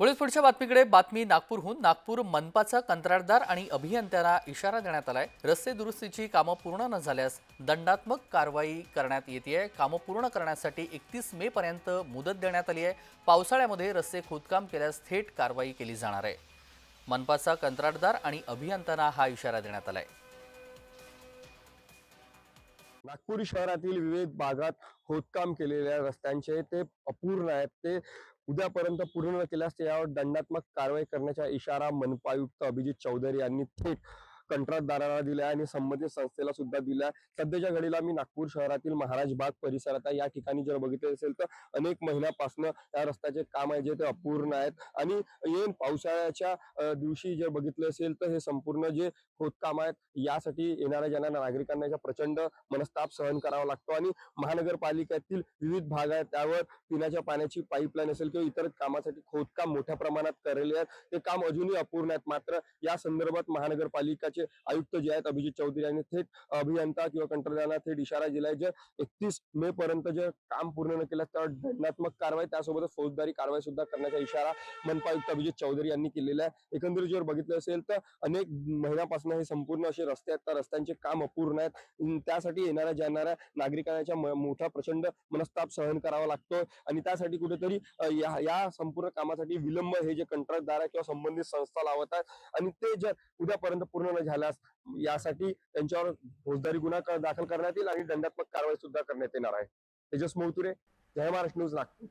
वळून पुढच्या बातमीकडे बातमी नागपूरहून. नागपूर मनपाचा कंत्राटदार आणि अभियंत्यांना इशारा देण्यात आलाय. रस्ते दुरुस्तीची कामं पूर्ण न झाल्यास दंडात्मक कारवाई करण्यात येते कामं पूर्ण करण्यासाठी एकतीस मे पर्यंत मुदत देण्यात आली आहे. पावसाळ्यामध्ये रस्ते खोदकाम केल्यास थेट कारवाई केली जाणार आहे. मनपाचा कंत्राटदार आणि अभियंत्यांना हा इशारा देण्यात आलाय. नागपूर शहरातील विविध भागात खोदकाम केलेल्या रस्त्यांचे ते अपूर्ण आहेत. ते उद्यापर्यंत पूर्ण न केल्यास त्यावर दंडात्मक कारवाई करण्याचा इशारा मनपा आयुक्त अभिजित चौधरी यांनी थेट कंत्राटदाराला दिल्या आणि संबंधित संस्थेला सुद्धा दिल्या. सध्याच्या घडीला मी नागपूर शहरातील महाराज बाग परिसरात आहे. या ठिकाणी जर बघितले असेल तर अनेक महिन्यापासून या रस्त्याचे काम आहे जे ते अपूर्ण आहेत. आणि येऊन पावसाळ्याच्या दिवशी जर बघितले असेल तर हे संपूर्ण जे खोदकाम आहेत यासाठी येणाऱ्या जाणाऱ्या नागरिकांना याचा प्रचंड मनस्ताप सहन करावा लागतो. आणि महानगरपालिकेतील विविध भाग आहेत. त्यावर पिण्याच्या पाण्याची पाईपलाईन असेल किंवा इतर कामासाठी खोदकाम मोठ्या प्रमाणात करेले आहेत. ते काम अजूनही अपूर्ण आहेत. मात्र या संदर्भात महानगरपालिकाचे आयुक्त जे आहेत अभिजित चौधरी यांनी थेट अभियंता किंवा कंत्राटदारांना थेट इशारा दिलाय. जे एकतीस मे पर्यंत जे काम पूर्ण न केलं त्यावर दंडात्मक कारवाई त्यासोबतच फौजदारी कारवाई सुद्धा करण्याचा इशारा मनपा आयुक्त अभिजित चौधरी यांनी केलेला आहे. एकंदरीत जर बघितलं असेल तर अनेक महिन्यापासून हे संपूर्ण असे रस्ते आहेत. त्या रस्त्यांचे काम अपूर्ण आहेत. त्यासाठी येणाऱ्या जाणाऱ्या नागरिकांच्या मोठा प्रचंड मनस्ताप सहन करावा लागतो आणि त्यासाठी कुठेतरी या या संपूर्ण कामासाठी विलंब हे जे कंत्राटदार आहे किंवा संबंधित संस्था लावत आहेत. आणि ते जर उद्यापर्यंत पूर्ण न झाल्यास यासाठी त्यांच्यावर फौजदारी गुन्हा दाखल करण्यात येईल आणि दंडात्मक कारवाई सुद्धा करण्यात येणार आहे. तेजस मोहतुरे जय महाराष्ट्र न्यूज नागपूर.